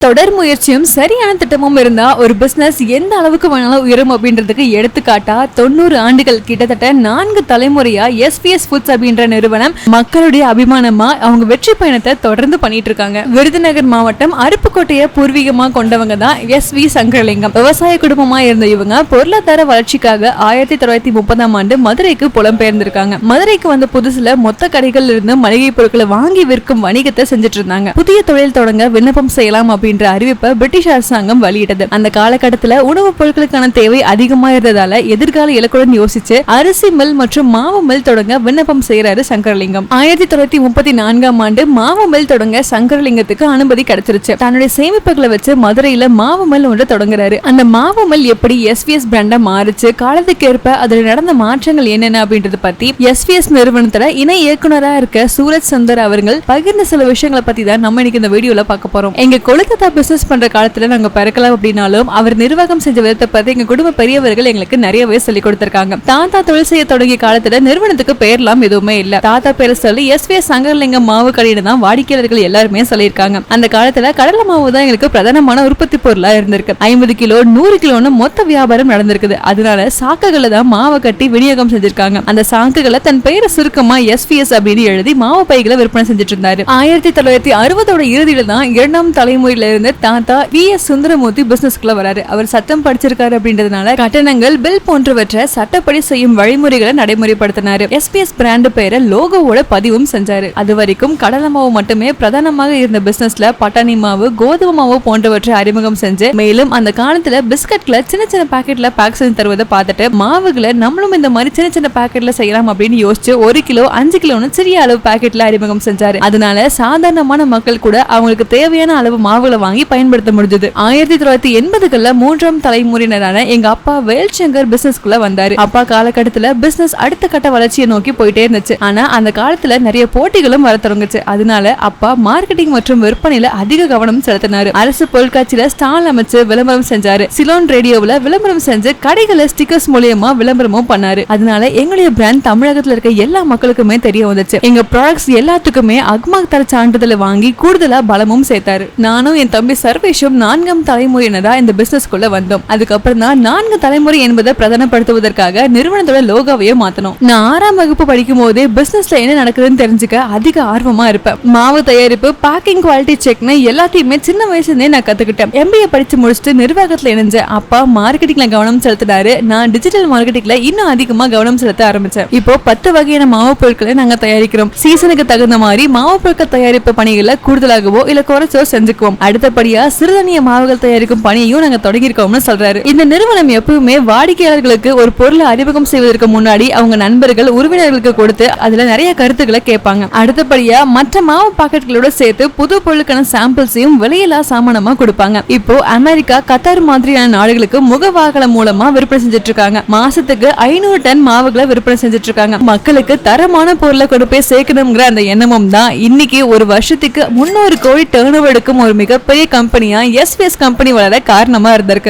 தொடர் முயற்சியும் சரியான திட்டமும் இருந்தா ஒரு பிசினஸ் எந்த அளவுக்கு வேணாலும் உயரும் அப்படின்றதுக்கு எடுத்துக்காட்டா தொண்ணூறு ஆண்டுகள் கிட்டத்தட்ட நான்கு தலைமுறையா எஸ்பிஎஸ் ஃபுட்ஸ் அப்படின்ற நிறுவனம் மக்களுடைய அபிமானமா அவங்க வெற்றி பயணத்தை தொடர்ந்து பண்ணிட்டு இருக்காங்க விருதுநகர் மாவட்டம் அருப்புக்கோட்டையை பூர்வீகமா கொண்டவங்க தான் எஸ் வி சங்கரலிங்கம். விவசாய குடும்பமா இருந்த இவங்க பொருளாதார வளர்ச்சிக்காக ஆயிரத்தி தொள்ளாயிரத்தி முப்பதாம் ஆண்டு மதுரைக்கு புலம்பெயர்ந்திருக்காங்க. மதுரைக்கு வந்த புதுசுல மொத்த கடைகள்ல இருந்து மளிகை பொருட்களை வாங்கி விற்கும் வணிகத்தை செஞ்சுட்டு இருந்தாங்க புதிய தொழில் தொடங்க விண்ணப்பம் செய்யலாம் அப்படின்னு அப்படின்ற அறிவிப்பை பிரிட்டிஷ் அரசாங்கம் வெளியிட்டது. அந்த காலகட்டத்தில் உணவுப் பொருட்களுக்கான தேவை அதிகமா இருந்ததால எதிர்கால இலக்குடன் யோசிச்சு அரிசி மில் மற்றும் மாவு மில் தொடங்க விண்ணப்பம் செய்யறாரு சங்கரலிங்கம். ஆயிரத்தி தொள்ளாயிரத்தி முப்பத்தி நான்காம் ஆண்டு மாவு மில் தொடங்க சங்கரலிங்கத்துக்கு அனுமதி கிடைச்சிருச்சு. தன்னுடைய சேமிப்புகளை வச்சு மதுரையில மாவு மில் ஒன்று தொடங்குறாரு. அந்த மாவு மில் எப்படி எஸ்விஎஸ் பிராண்டா மாறுச்சு காலத்துக்கு ஏற்ப அதுல நடந்த மாற்றங்கள் என்னென்ன அப்படின்றத பத்தி எஸ்விஎஸ் நிறுவனத்துல இணை இயக்குனரா இருக்க சூரஜ் சுந்தர் அவர்கள் பகிர்ந்த சில விஷயங்களை பத்தி தான் நம்ம இன்னைக்கு இந்த வீடியோல பார்க்க போறோம். எங்க தாத்தா பிசினஸ் பண்ணுற காலத்தில் நாங்கள் பிறக்கலாம் அப்படின்னாலும் அவர் நிர்வாகம் செஞ்ச விதத்தை பற்றி எங்கள் குடும்ப பெரியவர்கள் எங்களுக்கு நிறையவே சொல்லி கொடுத்துருக்காங்க. தாத்தா தொழில் செய்ய தொடங்கிய காலத்தில் நிறுவனத்துக்கு பேர்லாம் எதுவுமே இல்லை. தாத்தா பேரை சொல்லி எஸ் வி சங்கர்லிங்கம் மாவு கடையில தான் வாடிக்கையாளர்கள் எல்லாருமே சொல்லியிருக்காங்க. அந்த காலத்தில் கடலை மாவு தான் எங்களுக்கு பிரதானமான உற்பத்தி பொருளாக இருந்திருக்கு. ஐம்பது கிலோ நூறு கிலோன்னு மொத்த வியாபாரம் நடந்திருக்குது. அதனால சாக்குகளை தான் மாவை கட்டி விநியோகம் செஞ்சிருக்காங்க. அந்த சாக்குகளை தன் பெயரை சுருக்கமா எஸ்பிஎஸ் அப்படின்னு எழுதி மாவு பைகளை விற்பனை செஞ்சுட்டு இருந்தாரு. ஆயிரத்தி தொள்ளாயிரத்தி அறுபதோட இறுதியில தான் இரண்டாம் தலைமுறையில இருந்த தாத்தா வி. எஸ். சுந்தரமூர்த்தி பிசினஸ்க்குள்ள வராரு. அவர் சட்டம் படிச்சிருக்காரு அப்படின்றதுனால கட்டணங்கள் பில் போன்றவற்றை சட்டப்படி செய்யும் வழிமுறைகளை நடைமுறைப்படுத்தினாரு. எஸ்பிஎஸ் பிராண்ட் பெயரை லோகோவோட பதிவும் செஞ்சாரு. அது வரைக்கும் கடலை மாவு மட்டுமே பிரதானமாக இருந்த பிசினஸ்ல பட்டாணி மாவு கோதுமை மாவு போன்றவற்றை அறிமுகம் செஞ்சு மேலும் அந்த காலத்துல பிஸ்கட்ல சின்ன சின்ன பாக்கெட்ல பேக் செஞ்சு தருவதை பார்த்துட்டு மாவுகளை நம்மளும் இந்த மாதிரி சின்ன சின்ன பாக்கெட்ல செய்யலாம் அப்படின்னு யோசிச்சு ஒரு கிலோ அஞ்சு கிலோன்னு சிறிய அளவு பாக்கெட்ல அறிமுகம் செஞ்சாரு. அதனால சாதாரணமான மக்கள் கூட அவங்களுக்கு தேவையான அளவு மாவுகளை வாங்கி பயன்படுத்த முடிஞ்சது. ஆயிரத்தி தொள்ளாயிரத்தி எண்பதுகள்ல மூன்றாம் தலைமுறையினரான எங்க அப்பா வேல்சங்கர் பிசினஸ்க்குள்ள வந்தாரு. அப்பா காலகட்டத்துல பிசினஸ் அடுத்த கட்ட வளர்ச்சியை நோக்கி போயிட்டே இருந்துச்சு. ஆனா அந்த காலத்துல நிறைய போட்டிகளும் வர தொடங்குச்சு. அதனால அப்பா மார்க்கெட்டிங் மற்றும் விற்பனையில அதிக கவனம் செலுத்தினாரு. அரசு பொருட்காட்சியில ஸ்டால் அமைச்சு விளம்பரம் செஞ்சாரு. சிலோன் ரேடியோவில விளம்பரம் செஞ்சு கடைகளை ஸ்டிக்கர்ஸ் மூலியமா விளம்பரமும் பண்ணாரு. அதனால எங்களுடைய பிராண்ட் தமிழகத்துல இருக்க எல்லா மக்களுக்குமே தெரிய வந்துச்சு. எங்க ப்ராடக்ட்ஸ் எல்லாத்துக்குமே அக்மாக் தர சான்றிதழை வாங்கி கூடுதலா பலமும் சேர்த்தாரு. நானும் என் தம்பி சர்வேஷும் நான்காம் தலைமுறையினரா இந்த பிசினஸ்க்குள்ள வந்தோம். அதுக்கப்புறம் தான் நான்கு தலைமுறை என்பதை பிரதானப்படுத்துவதற்காக நிறுவனத்தோட லோகோவையே மாத்தணும். நான் ஆறாம் வகுப்பு படிக்கும் போதே பிசினஸ்ல என்ன நடக்குதுன்னு தெரிஞ்சுக்க அதிக ஆர்வமா இருப்பேன். மாவு தயாரிப்பு பேக்கிங் குவாலிட்டி செக்னு எல்லாத்தையுமே சின்ன வயசுலேருந்தே நான் கத்துக்கிட்டேன். எம்பிஏ படிச்சு முடிச்சுட்டு நிர்வாகத்துல இணைஞ்சேன் அப்பா மார்க்கெட்டிங்ல கவனம் செலுத்தினாரு. நான் டிஜிட்டல் மார்க்கெட்டிங்ல இன்னும் அதிகமா கவனம் செலுத்த ஆரம்பிச்சேன். இப்போ பத்து வகையான மாவு பொருட்களை நாங்க தயாரிக்கிறோம். சீசனுக்கு தகுந்த மாதிரி மாவு பொருட்கள் தயாரிப்பு பணிகளை கூடுதலாகவோ இல்ல குறைச்சோ செஞ்சுக்குவோம். அடுத்தபடியா சிறுதானிய மாவுகள் தயாரிக்கும் பணியையும் நாங்க தொடங்கியிருக்கோம்னு சொல்றாரு. இந்த நிறுவனம் எப்பவுமே வாடிக்கையாளர்களுக்கு ஒரு பொருளை அறிமுகம் செய்வதற்கு முன்னாடி அவங்க நண்பர்கள் உறவினர்களுக்கு கொடுத்து அதுல நிறைய கருத்துக்களை கேட்பாங்க. அடுத்தபடியா மற்ற மாவு பாக்கெட்களோட சேர்த்து புது பொருளுக்கான சாம்பிள்ஸையும் விலையில்லா சாமானமா கொடுப்பாங்க. இப்போ அமெரிக்கா கத்தார் மாதிரியான நாடுகளுக்கு முகவாகலம் மூலமா விற்பனை செஞ்சுட்டு இருக்காங்க மாசத்துக்கு ஐநூறு டன் மாவுகளை விற்பனை செஞ்சுட்டு இருக்காங்க மக்களுக்கு தரமான பொருளை கொண்டு போய் சேர்க்கணுங்கிற அந்த எண்ணமும் தான் இன்னைக்கு ஒரு வருஷத்துக்கு முன்னூறு கோடி டேர்ன் எடுக்கும் ஒரு மிக மிகப்பெரிய கம்பெனியா எஸ்பிஎஸ் கம்பெனி வளர காரணமா இருந்திருக்கு.